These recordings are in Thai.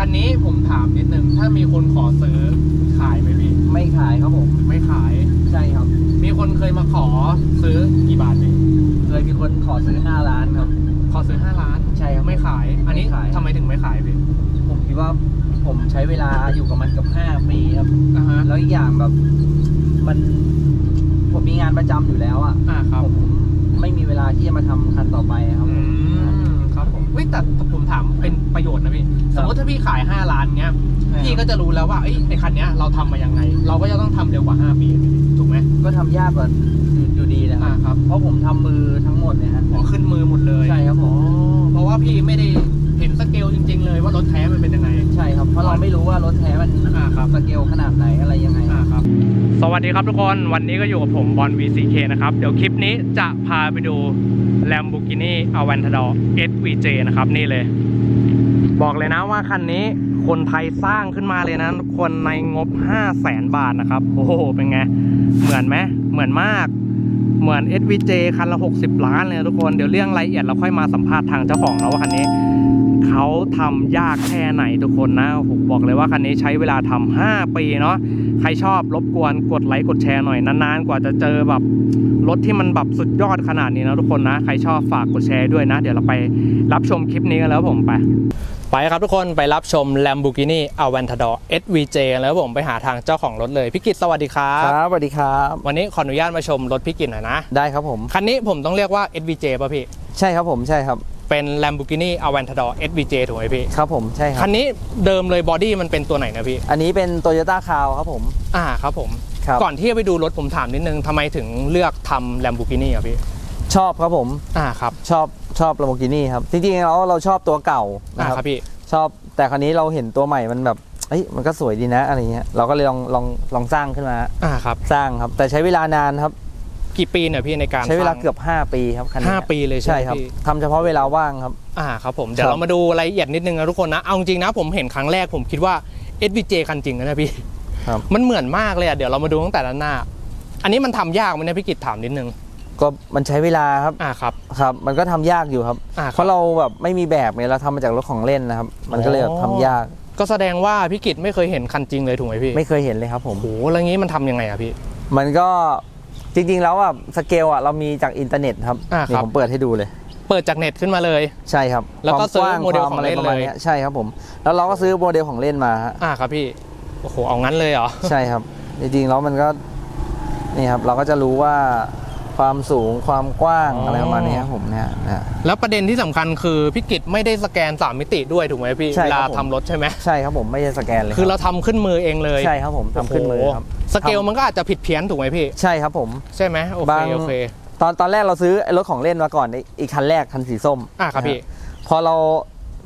คันนี้ผมถามนิดนึง ถ้ามีคนขอซื้อขายไหมพี่ ไม่ขายครับผม ไม่ขาย ใช่ครับ มีคนเคยมาขอซื้อกี่บาทพี่เคยมีคนขอซื้อ 5 ล้านครับ ขอซื้อ 5 ล้าน ใช่ครับ ไม่ขาย อันนี้ไม่ขาย ทำไมถึงไม่ขายพี่ผมคิดว่าผมใช้เวลาอยู่กับมันเกับ 5 ปีครับ อ่าฮะแล้วอีกอย่างแบบมันผมมีงานประจำอยู่แล้วอะอ่าครับ ผมไม่มีเวลาที่จะมาทำคันต่อไปครับอืมครับผมเฮ้ยแต่ผมถามเป็นประโยชน์นะพี่ สมมติถ้าพี่ขาย 5 ล้านเงี้ย พี่ก็จะรู้แล้วว่าเอ้ยไอคันเนี้ยเราทำมายังไง เราก็จะต้องทำเร็วกว่า 5 ปี ถูกไหม ก็ทำยากกว่าอยู่ดีนะคอ่ารับครับ เพราะผมทำมือทั้งหมดเนี่ยฮะขอขึ้นมือหมดเลย ใช่ครับผมเพราะว่าพี่ไม่ได้เห็นสเกลจริง ๆ เลยว่ารถแท้มันเป็นยังไง ใช่ครับ เพราะเราไม่รู้ว่ารถแท้มันอ่าครับสเกลขนาดไหนอะไรยังไงอ่าครับสวัสดีครับทุกคน วันนี้ก็อยู่กับผมบอล VCK นะครับ เดี๋ยวคลิปนี้จะพาไปดู Lamborghini Aventador SVJ นะครับ นี่เลย บอกเลยนะว่าคันนี้คนไทยสร้างขึ้นมาเลยนะคนในงบ 5 0 0แสนบาทนะครับ โอ้โห เป็นไง เหมือนไหมเหมือนมากเหมือน SVJ คันละ 60 ล้านเลยทุกคน เดี๋ยวเรื่องรายละเอียดเราค่อยมาสัมภาษณ์ทางเจ้าของนะว่าคันนี้ เขาทำยากแค่ไหนทุกคนนะผมบอกเลยว่าคันนี้ใช้เวลาทำ5ปีเนาะใครชอบรบกวนกดไลค์กดแชร์หน่อยนานๆ กว่าจะเจอแบบรถที่มันแบบสุดยอดขนาดนี้นะทุกคนนะใครชอบฝากกดแชร์ด้วยนะ เดี๋ยวเราไปรับชมคลิปนี้กันแล้วผมไปไปครับทุกคนไปรับชม Lamborghini Aventador SVJ กันแล้วผมไปหาทางเจ้าของรถเลยพี่กิตสวัสดีครัคบรับสวัสดีครับ วันนี้ขออนุญาตมาชมรถพี่กิตหน่อยนะ ได้ครับผม คันนี้ผมต้องเรียกว่า SVJ ป่ะพี่ ใช่ครับผมใช่ครับ เป็น Lamborghini Aventador SVJ ถูกไหมพี่ ครับผมใช่ครัคับนนี้เดิมเลยบอดี้มันเป็นตัวไหนนะพี่ อันนี้เป็นโตโยต้าคาวครับผม อ่าครับผม ครับก่อนที่จะไปดูรถผมถามนิดนึงทำไมถึงเลือกทำ Lamborghini อะพี่ ชอบครับผม อ่าครับชอบชอบ Lamborghini ครับ จริงๆแล้วเราชอบตัวเก่าอ่านะคครัรับบพี่ ชอบแต่คราวนี้เราเห็นตัวใหม่มันแบบเอ้ยมันก็สวยดีนะอะไรเงี้ยเราก็เลยลองลองลองสร้างขึ้นมา อ่าครับ สร้างครับ แต่ใช้เวลานานครับ กี่ปีเนี่ยพี่ในการใช้เวลาสร้งเกือบ 5 ปีครับคันนี้ห้าปีเลยใช่ใช่ไหมครับพี่ทำเฉพาะเวลาว่างครับ อ่าครับผมเดี๋ยวครับ เรามาดูรายละเอียดนิดนึงนะทุกคนนะเอาจริงๆนะผมเห็นครั้งแรกผมคิดว่า SVJ คันจริงนะเนี่ยพี่ ครับ มันเหมือนมากเลยอะเดี๋ยวเรามาดูตั้งแต่ด้านหน้า อันนี้มันทำยากไหมเนี่ยพี่กิตถามนิดนึงก็มันใช้เวลาครับอ่าครับ ครับ มันก็ทำยากอยู่ครับ อ่าเพราะเราแบบไม่มีแบบไงเราทำมาจากรถของเล่นนะครับ มันก็เลยแบบทำยากก็แสดงว่าพี่กิตไม่เคยเห็นคันจริงเลยถูกไหมพี่ไม่เคยเห็นเลยครับผม โอ้โหแล้วงี้มันทำยังไงอะพี่ มันก็ จริงๆแล้วอะสเกลอะเรามีจากอินเทอร์เน็ตครับอ่านี่ครับผมเปิดให้ดูเลย เปิดจากเน็ตขึ้นมาเลย ใช่ครับแล้วก็ความกว้างซื้อโมเดลความของเล่นะไรประมาณเลยยใช่ครับผม แล้วเราก็ซื้อโมเดลของเล่นมาฮะ อ่าครับพี่ โอ้โห เอางั้นเลยเหรอ ใช่ครับ จริงๆแล้วมันก็นี่ครับเราก็จะรู้ว่าความสูงความกว้างอ๋ออ อะไรประมาณนี้ครับผมเนี่ยนะ แล้วประเด็นที่สำคัญคือพี่กิตไม่ได้สแกน 3 มิติด้วยถูกไหมพี่ ใช่เวครับลาผม ทำรถใช่ไหม ใช่ครับผมไม่ใช่สแกนเลยคือรับเราทำขึ้นมือเองเลย ใช่ครับผมทำขึ้นมือครับโโห สเกลมันก็อาจจะผิดเพี้ยนถูกไหมพี่ ใช่ครับผม ใช่ไหมโอเคบาง โอเคตอนตอนแรกเราซื้อไอ้รถของเล่นมาก่อนไอ้อีกคันแรกคันสีส้มอ่าครับพี่นะฮะพอเรา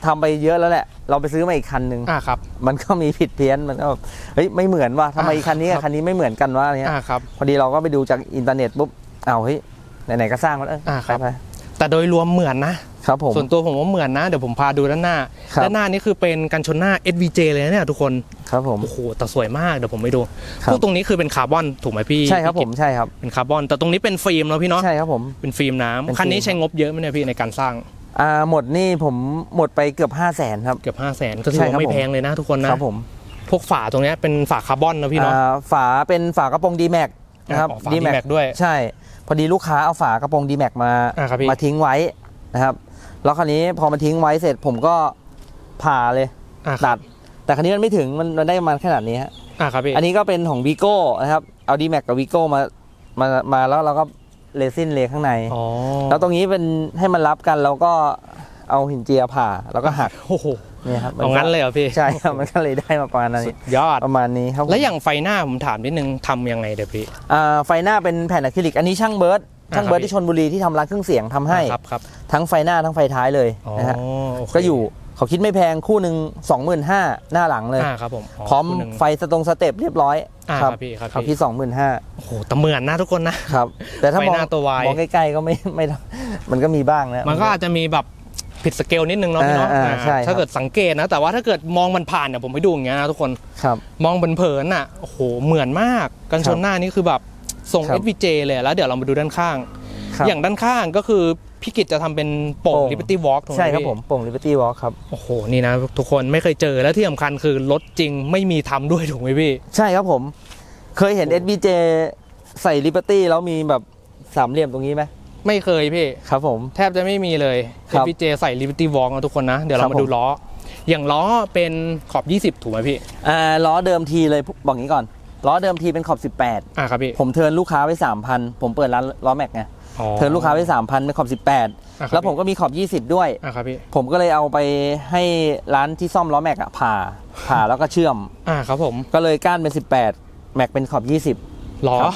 ทำไปเยอะแล้วแหละ เราไปซื้อมาอีกคันหนึ่งอ่าครับ มันก็มีผิดเพี้ยนมันก็แบบเฮ้ยไม่เหมือนว่ะทำไมอ่าอีกคันนี้กับครับคันนี้ไม่เหมือนกันวะอะไรเงี้ยอ่าครับ พอดีเราก็ไปดูจากอินเทอร์เน็ตปุ๊บเอาเฮ้ยไหนๆก็สร้างมันเอออ่าครับ ไปแต่โดยรวมเหมือนนะๆ ครับผม ส่วนตัวผมว่าเหมือนนะ เดี๋ยวผมพาดูด้านหน้า ครับ ด้านหน้านี่คือเป็นกันชนหน้า SVJ เลยนะเนี่ยทุกคน ครับผม โอ้โหแต่สวยมากเดี๋ยวผมไปดูครับ พวกตรงนี้คือเป็นคาร์บอนถูกไหมพี่ใช่ครับผพี่มกิตใช่ครับ เป็นคาร์บอน แต่ตรงนี้เป็นฟิล์มเนาะพี่เนาะใช่ครับผม เป็นฟิล์มน้เป็นฟิล์มำคันนี้ใช้งบเยอะไหมเนี่ยพี่ในการสร้างอ่าหมดนี่ผมหมดไปเกือบ 5 0 0แสนครับ เกือบ5 0 0แสนก็ถือใช่ว่าครับไม่ผม แพงเลยนะทุกคนนะครับผมพวกฝาตรงเนี้ยเป็นฝาคาร์บอนนะพี่เนาะ อ่าฝาเป็นฝากระโปรงดีแม็กนะครับอ๋อฝา D-Max ด้วยใช่ พอดีลูกค้าเอาฝากระโปรงดีแม็กมาอ่าครับพี่ มาทิ้งไว้นะครับ แล้วคราวนี้พอมาทิ้งไว้เสร็จผมก็ผ่าเลยอ่าคตัรับด แต่คราวนี้มันไม่ถึงมันมันได้ประมาณขนาดนี้ฮะอ่าครับพี่อันนี้ก็เป็นของวีโก้นะครับเอาดีแม็กกับวีโก้มามามาแล้วเราก็เลซินเลข้างใน อ๋อแล้วตรงนี้เป็นให้มันรับกันแล้วก็เอาหินเจียผ่าแล้วก็หักโอ้โหเนี่ยครับมัเอางั้นเลยเหรอพี่ใช่ครับมันก็เลยได้มาประมาณนั้นสุดยอด ประมาณนี้ครับผม แล้วอย่างไฟหน้าผมถามนิดนึงทำยังไงเดี๋ยวพี่ อ่าไฟหน้าเป็นแผ่นอะคริลิก อันนี้ช่างเบิร์ดอ่า ช่างเบิร์ดครับที่ชนบุรีที่ทำร้านเครื่องเสียงทำให้ครับครับทั้งไฟหน้าทั้งไฟท้ายเลยอ๋อนะฮะโเคก็อยู่เขาคิดไม่แพงคู่หนึ่ง25,000หน้าหลังเลย อ่าครับผมพร้อมคู่หนึ่งไฟสตรงสเต็ปเรียบร้อยอ่าครับพี่ครับเขาพี่คิด25,000โอ้โหแต่เหมือนนะทุกคนนะ ครับ แต่ถ้ามองไฟหน้าตัววายมองใกล้ๆก็ไม่ไม่ มันก็มีบ้างนะ มันก็อาจจะมีแบบผิดสเกลนิดนึงเนาะพี่เนาะอ่าอ่าอ่าใช่ครับ ถ้าเกิดสังเกตนะ แต่ว่าถ้าเกิดมองมันผ่านเนี่ยผมไปดูอย่างเงี้ยนะทุกคนครับ มองเผินๆน่ะโอ้โหเหมือนมาก กันชนหน้านี่คือแบบ ส่งครับ SVJ เลยแล้วเดี๋ยวเรามาดูด้านข้าง ครับอย่างด้านข้างก็คือพี่กิจจะทำเป็นโป่งโป่ง Liberty Walk ถูกไหมใช่ครับพี่ผมโป่ง Liberty Walk ครับ โอ้โห นี่นะ ทุกคนไม่เคยเจอแล้วที่สำคัญคือรถจริงไม่มีทำด้วยถูกไหมพี่ ใช่ครับผม เคยเห็น SBJ ใส่ Liberty แล้วมีแบบสามเหลี่ยมตรงนี้ไหมไม่เคยพี่ ครับผม แทบจะไม่มีเลย ครับ FPJ ใส่ Liberty Walk นะทุกคนนะ เดี๋ยวครัเราบมาดูผมล้อ อย่างล้อเป็นขอบ 20 ถูกไหมพี่ อ่าล้อเดิมทีเลยบอกงี้ก่อน ล้อเดิมทีเป็นขอบอ่าครับพี่18ผมเทิร์นลูกค้าไว้ 3,000 ผมเปิดร้านล้อแม็กไง อ๋อ เทิร์นลูกค้าไว้ 3,000 เป็นขอบ อะครั18บแล้วผมก็มีขอบ 20 ด้วย อ่าครับพี่ ผมก็เลยเอาไปให้ร้านที่ซ่อมล้อแม็กอะผ่า ผ่าแล้วก็เชื่อม อ่าครับผมก็เลยก้านเป็น 18 แม็กเป็นขอบล้อครับ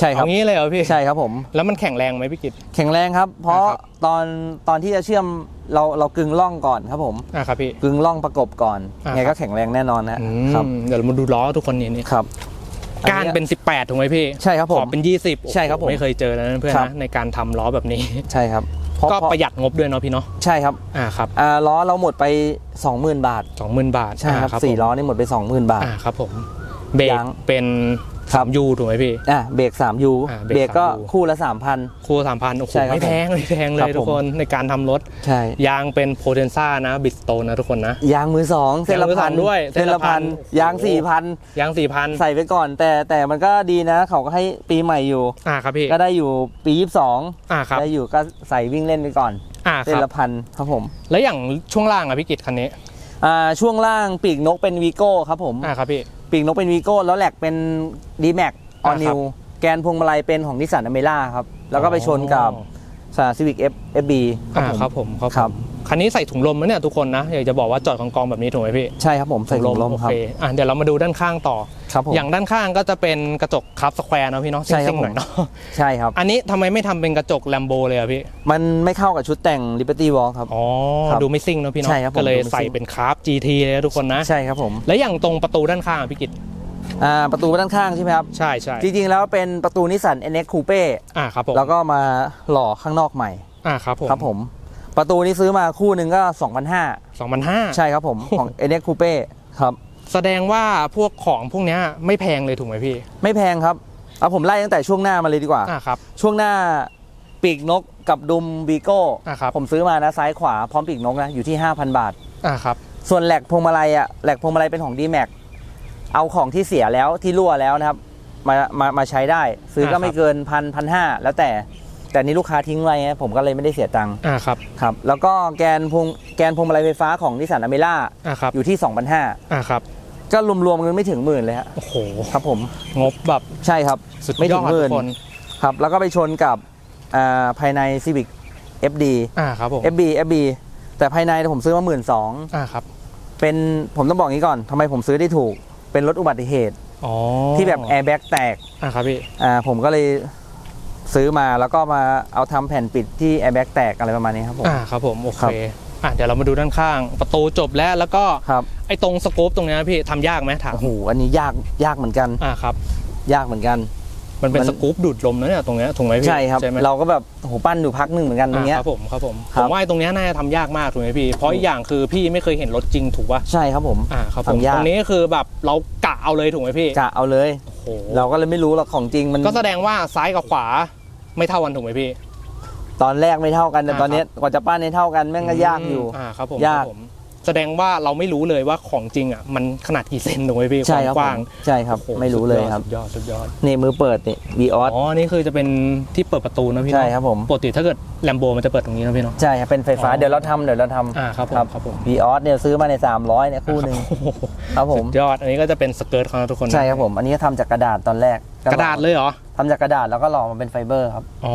ใช่ครับ เอางี้เลยเหรอพี่ใช่ครับผม แล้วมันแข็งแรงไหมพี่กิจแข็งแรงครับ เพราะอ่าครับ ตอนตอนที่จะเชื่อมเราเรากึงล่องก่อนครับผม อ่าครับพี่ กึงล่องประกบก่อน อ่าไงครัก็บแข็งแรงแน่นอนนะอืครับมเดี๋ยวเรามาดูล้อทุกคนนี่นี่ครับ ก้านเป็น 18ถูกไหมพี่ใช่ครับผมขอบเป็น 20ใช่ครับผมไม่เคยเจอแล้วนะเพื่อนครับ นะในการทำล้อแบบนี้ ใช่ครับเพราะก็เพราะประหยัดงบด้วยเนาะพี่เนาะใช่ครับอ่าครับอ่าล้อเราหมดไป 20,000 บาท 20,000 บาทใช่ครับอ่าสี่ผมล้อนี่หมดไป 20,000 บาท อ่าครับผมเบรกยาง เป็น ครับ3ยูถูกไหมพี่ อะเบรก 3U อ่าเบรกเบรกก็ 3U คู่ละ3,000คู่สามพันโอ้โหใช่ครับไม่แพงไม่แพงเลครัยบทุกคนในการทำรถ ใช่ ยางเป็นโพเทนซ่านะบิสโตนะทุกคนนะ ยางมือสองเส้นละยางมือสพัอนงด้วยเส้นละพันเส้นละพันยางโอ้โห สี่พันยางสี่พันใส่ไปก่อน แต่แต่มันก็ดีนะ เขาก็ให้ปีใหม่อยู่ อ่าครับพี่ก็ได้อยู่ปีอ่าครับ22ได้อยู่ก็ใส่วิ่งเล่นไปก่อนอ่าคเส้นรับละพันครับผมแล้วอย่างช่วงล่างอะพี่กิจคันนี้อ่าช่วงล่างปีกนกเป็นวีโก้ครับผม อ่าครับพี่ ปีกนกเป็นวีโก้แล้วแหลกเป็น d m a x อออ่าครันิบวแกนพวงมาลัยเป็นของนิสสันอเมร่าครับ แล้วก็ไปชนกับสาซีวิกเอฟเอฟบีครัอ่าบผมครับผมครับครับผมคันนี้ใส่ถุงลมไหมเนี่ยทุกคนนะอยากจะบอกว่าจอดกองๆแบบนี้ถูกไหมพี่ ใช่ครับผมใส่ถุงลมโอครับเคอะเดี๋ยวเรามาดูด้านข้างต่อ ครับผมอย่างด้านข้างก็จะเป็นกระจกคับสแควร์เนาะพี่เนาะใช่ครับซิ่งๆหน่อยเนาะใช่ครับ อันนี้ทำไมไม่ทำเป็นกระจกแลมโบเลยอะพี่ มันไม่เข้ากับชุดแต่ง Liberty Walk ครับ อ๋อครับดูไม่ซิ่งเนาะพี่เนาะใช่ครับผมก็เลยดูไม่ซิ่งใส่เป็นคาร์บ GT เลยนะทุกคนนะ ใช่ครับผม แล้วอย่างตรงประตูด้านข้างอะพี่กิตอ่าประตูด้านข้างใช่ไหมครับ ใช่ใช่จริงๆ แล้วเป็นประตูนิสสัน NX Coupe อ่าครับผมแล้วก็มาหล่อข้างนอกใหม่อ่าครับผมครับผมประตูนี้ซื้อมาคู่หนึ่งก็ 2,500สองพันห้าใช่ครับผม ของ NX Coupe ครับ แสดงว่าพวกของพวกเนี้ยไม่แพงเลยถูกไหมพี่ ไม่แพงครับเอาผมไล่ตั้งแต่ช่วงหน้ามาเลยดีกว่า อ่าครับ ช่วงหน้าปีกนกกับดุมวีโก้อ่าครับ ผมซื้อมานะซ้ายขวาพร้อมปีกนกนะอยู่ที่ 5,000 บาท อ่าครับ ส่วนแหลกพวงมาลัยอะแหลกพวงมาลัยเป็นของ d m a x เอาของที่เสียแล้วที่รั่วแล้วนะครับ มามามาใช้ได้ ซื้อก็ไม่เกินพันพันห้าแล้วแต่แต่นี่ลูกค้าทิ้งไว้ไงผมก็เลยไม่ได้เสียตังค์อ่าครับ ครับ แล้วก็แกนพวงแกนพวงมาลัยไฟฟ้าของนิสสันอเมร่าอ่าครับ อยู่ที่ 2,500 อ่าครับ ก็รวมๆกันไม่ถึงหมื่นเลยฮะโอ้โหครับผมงบแบบใช่ครับสุดไม่ยถึอดงหมื่ทุนกคนครับแล้วก็ไปชนกับอ่าภายใน Civic FD อ่าครับผม FB FB แต่ภายในผมซื้อมาหมื่นสองอ่าครับเป็นผมต้องบอกงี้ก่อนทำไมผมซื้อได้ถูก เป็นรถอุบัติเหตุอ๋อที่แบบแอร์แบ็กแตก อ่าครับพี่อ่าผมก็เลยซื้อมาแล้วก็มาเอาทำแผ่นปิดที่แอร์แบ็กแตกอะไรประมาณนี้ครับผม อ่าครับผมโอครัเคบ อะเดี๋ยวเรามาดูด้านข้าง ประตูจบแล้วแล้วก็ครับ ไอ้ตรงสกู๊ปตรงเนี้ยพี่ทำยากไหมถามโอ้โหอันนี้ยากยากเหมือนกัน อ่าครับ ยากเหมือนกัน มันเป็นมัน สกู๊ปดูดลมนะเนี่ยตรงเนี้ยถูกไหมพี่ใช่ครับใช่ไหม เราก็แบบโอ้โหปั้นอยู่พักหนึ่งเหมือนกันตรงเนี้อ่ายครับผมครับผมครัผบมว่าไอ้ตรงเนี้ยน่าจะทำยากมากถูกไหมพี่ เพราะอีกอย่างคือพี่ไม่เคยเห็นรถจริงถูกป่ะใช่ครับผม อ่าครับผมทำยาก ตรงนี้คือแบบเรากะเอาเลยถูกไหมพี่กะเอาเลย โอ้โหเราก็เลยไม่รู้หรอกของจริงมันก็แสดงว่าซ้ายกับขวาไม่เท่ากันถูกไหมพี่ ตอนแรกไม่เท่ากันแต่อ่า ตอนเนี้ยกว่าจะปั้นให้เท่ากันแม่งก็ยากอยู่ อ่าครับผมยาก ครับผมแสดงว่าเราไม่รู้เลยว่าของจริงอะมันขนาดกี่เซนถูกไหมพี่ใช่ครับวามกว้างผมใช่ครับ โอ้โหไม่รู้เลยครับ สุดยอดสุดยอดนี่มือเปิดนี่วีออสอ๋อนี่คือจะเป็นที่เปิดประตูนะพี่เนอะใช่ครับผมปกติถ้าเกิดแลมโบมันจะเปิดตรงนี้นะพี่เนาะ ใช่ครับเป็นไฟฟ้าอ๋อ เดี๋ยวเราทำเดี๋ยวเราทอ่าครับผมครับครับผมำวีออสเนี่ยซื้อมาใน 300เนี่ยคู่หนึ่งโอ้โหครับผมสุดยอดอันนี้ก็จะเป็นสเกิร์ตของเราทุกคนใช่ครับผม อันนี้ก็ทำจากกระดาษตอนแรก กระดาษเลยเหรอทำจากกระดาษแล้วก็หล่อมาเป็นไฟเบอร์ครับ อ๋อ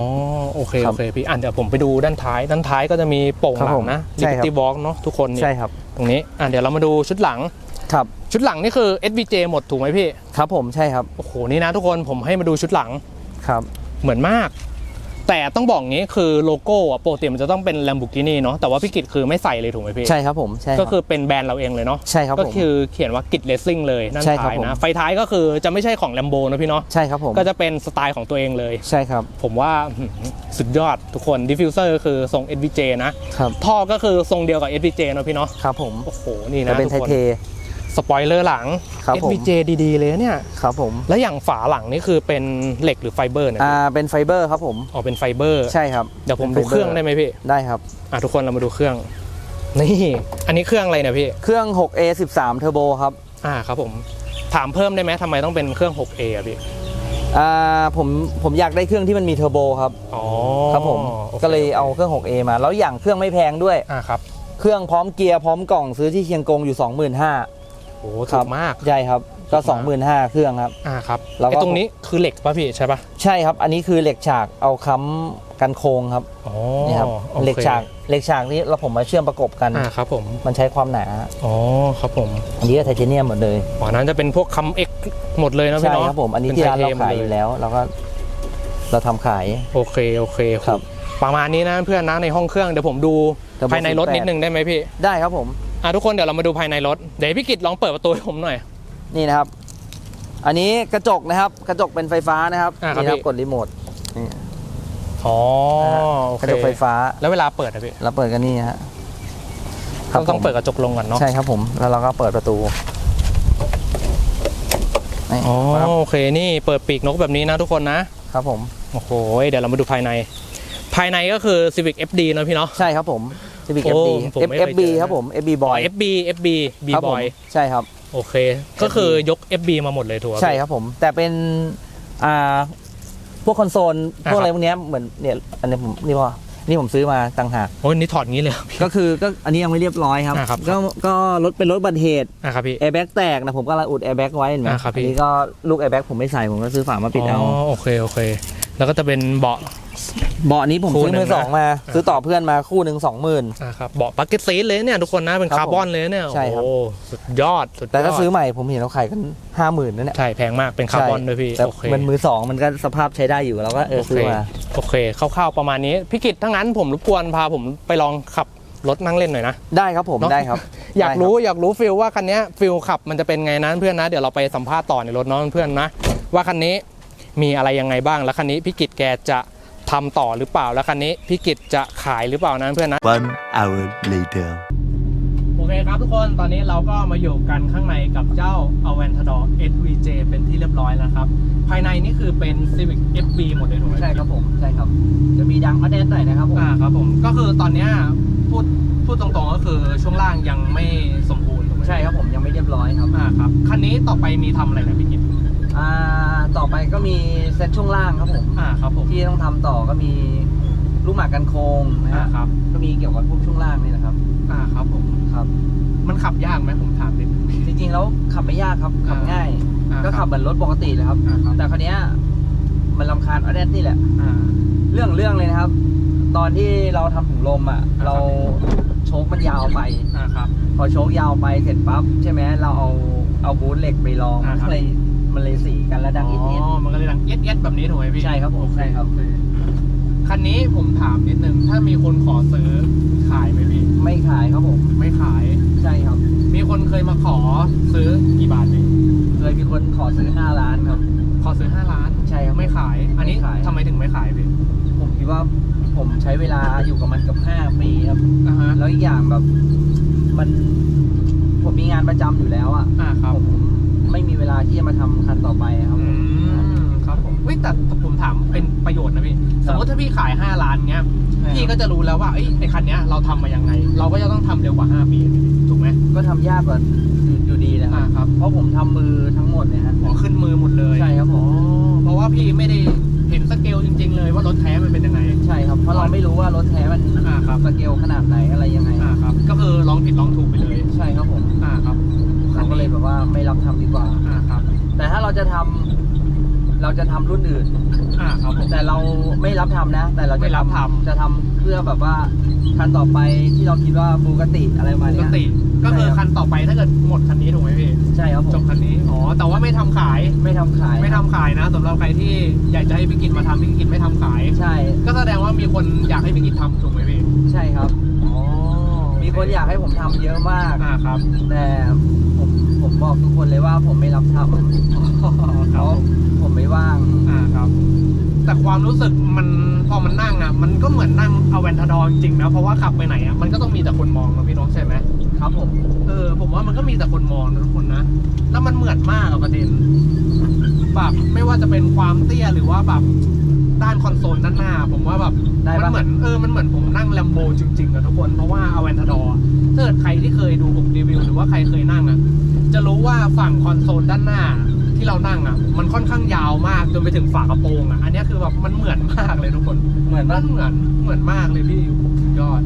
โอเคครัโอบเคพี่อะเดี๋ยวผมไปดูด้านท้าย ด้านท้ายก็จะมีโป่งครับหลัผงมนะใช่ครับ Liberty Walk เนาะทุกคนนี่ใช่ครับตรงนี้อะเดี๋ยวเรามาดูชุดหลังครับชุดหลังนี่คือ SVJ หมดถูกไหมพี่ ครับผมใช่ครับ โอ้โหนี่นะทุกคนผมให้มาดูชุดหลังครับ เหมือนมาก แต่ต้องบอกงี้คือโลโก้อะปกติมันจะต้องเป็น Lamborghini เนาะแต่ว่าพี่กิจคือไม่ใส่เลยถูกไหมพี่ใช่ครับผมใช่รับก็คือเป็นแบรนด์เราเองเลยเนาะใช่ครับก็ผม คือเขียนว่ากิจเลสซิ่งเลยนั่นใช่ครับท้ายผม นะไฟท้ายก็คือจะไม่ใช่ของ Lambo นะพี่เนาะใช่ครับผมก็จะเป็นสไตล์ของตัวเองเลย ใช่ครับผมว่าหืมสุดยอดทุกคนดิฟฟิวเซอร์คือทรง SVJ นะครับท่อก็คือทรงเดียวกับ SVJ เนอะพี่เนาะครับผมโอ้โหนี่จะนะเป็นทุไทกคนเท สปอยเลอร์หลัง ครับผม FVJ ดีๆเลยนะเนี่ย ครับผมแล้วอย่างฝาหลังนี่คือเป็นเหล็กหรือไฟเบอร์เนี่ยอ่าเป็นไฟเบอร์ครับผม อ๋อเป็นไฟเบอร์ ใช่ครับเดี๋ยวผมป็ดูนเครื่องได้ไหมพี่ได้ครับ อะทุกคนเรามาดูเครื่อง นี่ อันนี้เครื่องอะไรเนี่ยพี่ เครื่อง 6A 13 Turbo ครับอ่าครับผม ถามเพิ่มได้ไหมทำไมต้องเป็นเครื่อง 6A อะพี่ อ่าผมผมอยากได้เครื่องที่มันมีเทอร์โบครับ อ๋อครับผมโคก็เลยเอาเครื่อง 6A มา แล้วอย่างเครื่องไม่แพงด้วย อ่าครับ เครื่องพร้อมเกียร์พร้อมกล่องซื้อที่เชียงกงอยู่ 25,000 โอ้ครัถูบกมาก ใช่ครับ ก็ ถูกมาก 25,000เครื่องครับ อ่าครับแล้วก็ ไอ้ตรงนี้คือเหล็กป่ะพี่ใช่ป่ะใช่ครับ อันนี้คือเหล็กฉากเอาค้ำกันโครงครับอ๋อนี่ครับโอคเหล็กฉากเหล็กฉากนี้เราผมมาเชื่อมประกบกัน อ่าครับผมมันใช้ความหนาอ๋อครับผมอันนี้ก็ไทเทเนียมหมดเลยอ๋อนั้นจะเป็นพวกคัมเอ็กหมดเลยนะพี่ใช่เนาะครับผมอันนี้ป็ที่ร้านเราไททมขายหมดอเลยู่แล้ว เราก็เราทำขาย โอเคโอเคครับ ประมาณนี้นะเพื่อนนะในห้องเครื่องเดี๋ยวผมดูเดี๋ยวผมภายในรถ18 นิดนึงได้ไหมพี่ ได้ครับผม อะทุกคนเดี๋ยวเรามาดูภายในรถ เดี๋ยวพี่กิตลองเปิดประตูให้ผมหน่อย นี่นะครับ อันนี้กระจกนะครับ กระจกเป็นไฟฟ้านะครับอ่าครับนี่นะครัพี่ บกดรีโมทนี่อ๋อโอกเคระจกไฟฟ้าแล้วเวลาเปิดอะพี่เราเปิดกันนี่ฮะคต้รัอบงต้องผมเปิดกระจกลงก่อนเนาะใช่ครับผม แล้วเราก็เปิดประตูนี่อ๋อครับโอเคนี่เปิดปีกนกแบบนี้นะทุกคนนะครับผม โอ้โหเดี๋ยวเรามาดูภายใน ภายในก็คือ Civic FD เนอะพี่เนาะใช่ครับผม Civic โอ้ FD ผมไม่เคย FB เจอครับผม FB อ๋อ Boy FB FB B ครับผม Boy ใช่ครับ โอเค ก็คือยก FB มาหมดเลยถูกไหม ใช่ครับผม แต่เป็นอ่าพวกคอนโซลอ่าพวกอะไรครับ พวกเนี้ยเหมือนเนี่ยอันนี้ผมนี่ว่านี่ผมซื้อมาต่างหาก โอ้ยนี่ถอดงี้เลยเหรอพี่ ก็คือก็อันนี้ยังไม่เรียบร้อยครับ อ่าครับ ก็ก็รถเป็นรถอุบัติเหตุอะครับพี่ แอร์แบ็กแตกนะผมก็เลยอุดแอร์แบ็กไว้เห็นไหมอ่าครับพี่ อันนี้ก็ลูกแอร์แบ็กผมไม่ใส่ผมก็ซื้อฝามาปิดเอาอ๋อโอเคโอเค แล้วก็จะเป็นเบาะ เบาะนี้ผมคู่ซื้อหนึ่มืงอสองนะมาซื้อต่อเพื่อนมาคู่หนึ่งสองหมื่นอะครับเบาะบักเก็ตซีทเลยเนี่ยทุกคนนะเป็นครับคาร์บอนเลยเนี่ยใช่ครับโอ้สุดยอดสุดยอดแต่ถ้าซื้อใหม่ผมเห็นเขาขายกันห้าหมื่นนั่นแหละใช่แพงมากเป็นคาร์บอนด้วยพี่แต่โอเค มันมือสองมันก็สภาพใช้ได้อยู่เราก็เออโอซื้เคอมา โอเคคร่าวๆประมาณนี้พี่กิตทั้างนั้นผมรบกวนพาผมไปลองขับรถนั่งเล่นหน่อยนะ ได้ครับผมเนอะ ได้ครับอยากได้คบรู้อยากรู้ฟิลว่าคันเนี้ยฟิลขับมันจะเป็นไงนะเพื่อนนะเดี๋ยวเราไปสัมภาษณ์ต่อในรถเนาะเพื่อนนะว่าคันนี้มีอะไรยังไงบ้างแล้วคันนี้พี่กิตแกจะ ทำต่อหรือเปล่าแล้วคันนี้พี่กิตจะขายหรือเปล่านะเพื่อนนะ One hour later. โอเคครับทุกคนตอนนี้เราก็มาอยู่กันข้างในกับเจ้า a v a n t a d o r SVJ เป็นที่เรียบร้อยแล้วครับ ภายในนี่คือเป็น Civic FB หมดเลยถูกไหมใช่ครับผมใช่ครับ จะมีดังอัปเดตหน่อยนะครับผมอ่าครับผมก็คือตอนเนี้ยพูดพูดตรงๆก็คือช่วงล่างยังไม่สมบูรณ์ถูกไหมใช่ครับผมยังไม่เรียบร้อยครับอ่าครับคันนี้ต่อไปมีทำอะไรนะพี่กิต อ่าต่อไปก็มีเซตช่วงล่างครับผมอ่าครับผมที่ต้องทำต่อก็มีลูกหมากกันโค้งนะอ่าฮะครับก็มีเกี่ยวกับพวกช่วงล่างนี่แหละครับอ่าครับผมครับ มันขับยากไหมผมถามนิดนึง จริงๆแล้วขับไม่ยากครับขับอ่า ง่าย อ่าก็คขัรับบเหมือนรถปกติเลยครับ อ่าครับแต่คราวเนี้ยมันลำคาญอัปเดตนี่แหละ อ่า เรื่องเรื่องเลยนะครับ ตอนที่เราทำถุงลมอะอ่าครับ เราโชคมันยาวไป อ่าครับ พอโชคยาวไปเสร็จปั๊บใช่ไหมเราเอาเอาบูทเหล็กไปลองอ่ามันครับก็เลย มันเลยสีกันแล้วดังอีดอีดอ๋อ มันก็เลยดังเอ็ดเอ็ดแบบนี้ถูกไหมพี่ใช่ครับผมใช่ครับ โอเคันนี้ผมถามนิดนึง ถ้ามีคนขอซื้อขายไหมพี่ ไม่ขายครับผม ไม่ขาย ใช่ครับ มีคนเคยมาขอซื้อกี่บาทพี่เคยมีคนขอซื้อ 5 ล้านครับ ขอซื้อ 5 ล้าน ใช่ครับ ไม่ขาย อันนี้ไม่ขาย ทำไมถึงไม่ขายพี่ผมคิดว่าผมใช้เวลาอยู่กับมันเกับ 5 ปีครับ อ่าฮะแล้วอีกอย่างแบบ มัน ผมมีงานประจำอยู่แล้วอะอ่าครับ ผม ไม่มีเวลาที่จะมาทำคันต่อไปครับอืมครับผมเฮ้ยแต่ผมถามเป็นประโยชน์นะพี่ สมมติถ้าพี่ขาย 5 ล้านเงี้ย พี่ก็จะรู้แล้วว่าเอ้ยไอคันเนี้ยเราทำมายังไง เราก็จะต้องทำเร็วกว่า 5 ปีถูกไหมก็ทำยากกว่าอยู่อยู่ดีนะคอ่ารับครับเพราะผมทำมือทั้งหมดเนี่ยฮะขอขึ้นมือหมดเลยใช่ครับผมอ๋อเพราะว่าพี่ไม่ได้เห็นสเกลจริง ๆ เลยว่ารถแท้มันเป็นยังไง ใช่ครับเพราะเราไม่รู้ว่ารถแท้มันอ่าครับ สเกลขนาดไหนอะไรยังไงอ่าครับ ก็คือลองผิดลองถูกไปเลย ใช่ครับผมอ่าครับ เราก็เลยแบบว่าไม่รับทำดีกว่า อ่าครับแต่ถ้าเราจะทำเราจะทำรุ่นอื่น อ่าครับผม แต่เราไม่รับทำนะ แต่เราไม่จะรับทำ จะทำเพื่อแบบว่าคันต่อไปที่เราคิดว่าบูกติอะไรประมาณปกเนี้ยติก็คือคันต่อไปถ้าเกิดหมดคันนี้ถูกไหมพี่ใช่ครับผจบมคันนี้อ๋อแต่ว่าไม่ทำขาย ไม่ทำขายไม่ทำขายนะสำหรับใครที่อยากจะให้พี่กินมาทำพี่กินไม่ทำขาย ใช่ก็แสดงว่ามีคนอยากให้พี่กินทำถูกไหมพี่ใช่ครับ อ๋อมีคนอยากให้ผมทำเยอะมาก อ่าครับ แต่ผมผม บอกทุกคนเลยว่าผมไม่รับทำเพราะผมไม่ว่าง อ่าครับ แต่ความรู้สึกมันพอมันนั่งอะ มันก็เหมือนนั่งเอาแวนทาดอร์จริงๆนะเพราะว่าขับไปไหนอะมันก็ต้องมีแต่คนมองนะพี่น้องใช่ไหมครับผมเออผมว่ามันก็มีแต่คนมองนะทุกคนนะแล้วมันเหมือนมากอะประเด็นแบบไม่ว่าจะเป็นความเตี้ยหรือว่าแบบ ด้านคอนโซลด้านหน้า ผมว่าแบบได้มัปะ เหมือนเออมันเหมือนผมนั่งแลมโบจริงๆอะทุกคนเพราะว่าอเวนทาดอร์ถ้าเกิดใครที่เคยดูผมรีวิวหรือว่าใครเคยนั่งอะจะรู้ว่าฝั่งคอนโซลด้านหน้าที่เรานั่งอะมันค่อนข้างยาวมากจนไปถึงฝากระโปรงอะอันเนี้ยคือแบบมันเหมือนมากเลยทุกคน เหมือนมัปะนเหมือนเหมือนมากเลยพี่สุดยอด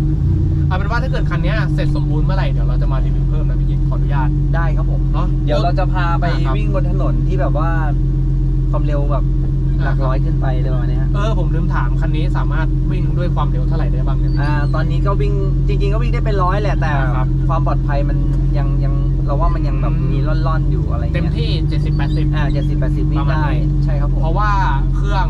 เอาเป็นว่าถ้าเกิดคันเนี้ยเสร็จสมบูรณ์เมื่อไหร่เดี๋ยวเราจะมารีวิวเพิ่มนะพี่ยิงขออนุญาตได้ครับผม เนาะ เดี๋ยวเราจะพาไปอ่าครับ วิ่งบนถนนที่แบบว่าความเร็วแบบ หลักร้อยขึ้นไปเลยประมาณนี้ฮะเออผมลืมถามคันนี้สามารถวิ่งด้วยความเร็วเท่าไหร่ได้บ้างเนี่ย อ่า ตอนนี้ก็วิ่งจริง ๆ ก็วิ่งได้เป็นร้อยแหละแต่ครับ ความปลอดภัยมันยังยังเราว่ามันยังแบบอืมมีล่อนๆอยู่อะไรเต็มเงี้ยที่ 70 80 อ่าเจ็ดสิบแปดสิบวิ่ปงระมาณได้นี้ ใช่ครับผมเพราะว่าเครื่อง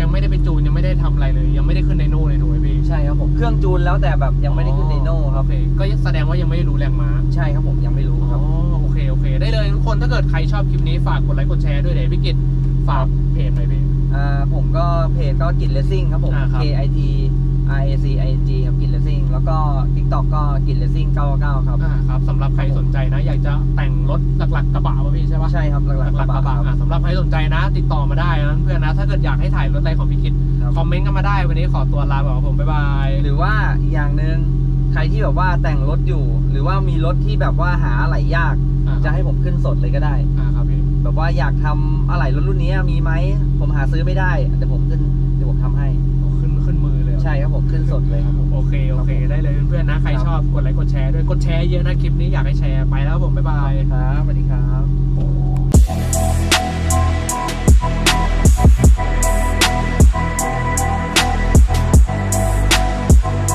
ยังไม่ได้ไปจูนยังไม่ได้ทำอะไรเลย ยังไม่ได้ขึ้นไดโน่เลยถูกไหมพี่ใช่ครับผมเครื่องจูนแล้วแต่แบบยังไม่ได้ขึ้นไดโน่ครับ โอเคก็แสดงว่ายังไม่ได้รู้แรงม้า ใช่ครับผมยังไม่รู้คอ๋รัอบโอเค โอเค ได้เลยทุกคนถ้าเกิดใครชอบคลิปนี้ฝากกดไลค์กดแชร์ด้วยเดี๋ยวพี่กิตฝาก เพจหน่อยพี่ อ่าผมก็เพจก็กิจเลสซิ่งครับผม อ่าครับ K I T R A C I N G ครับกิจเลสซิ่งแล้วก็ TikTok ก็กิจเลสซิ่ง999ครับ อ่าครับสำหรับใครสนใจนะ อยากจะแต่งรถหลักๆกระบะวะพี่ใช่ปะใช่ครับหลักหๆลักๆกระบะคอะรับสำหรับใครสนใจนะ ติดต่อมาได้นะเพื่อนนะถ้าเกิดอยากให้ถ่ายรถอะไรของพี่คิดครับคอมเมนต์กันมาได้วันนี้ขอตัวลาไปก่อนครับผมบ๊ายบาย หรือว่าอีกอย่างหนึ่งใครที่แบบว่าแต่งรถอยู่ หรือว่ามีรถที่แบบว่าหาอะไหล่ยาก อ่า จะให้ผมขึ้นสดเลยก็ได้ อ่าครับพี่ แบบว่าอยากทำอะไหล่รถรุ่นนี้มีไหม ผมหาซื้อไม่ได้เดี๋ยวผมขึ้นเดี๋ยวผมทำให้โอ้ขึ้นขึ้นมือเลยเหรอใช่ครับผมขึ้นสดเลยครับผมโอเคโอเค ได้เลยเพื่อนๆนะ ใครครับชอบกดไลค์กดแชร์ด้วยกดแชร์เยอะนะคลิปนี้อยากให้แชร์ไปแล้วครับผมบ๊ายบาย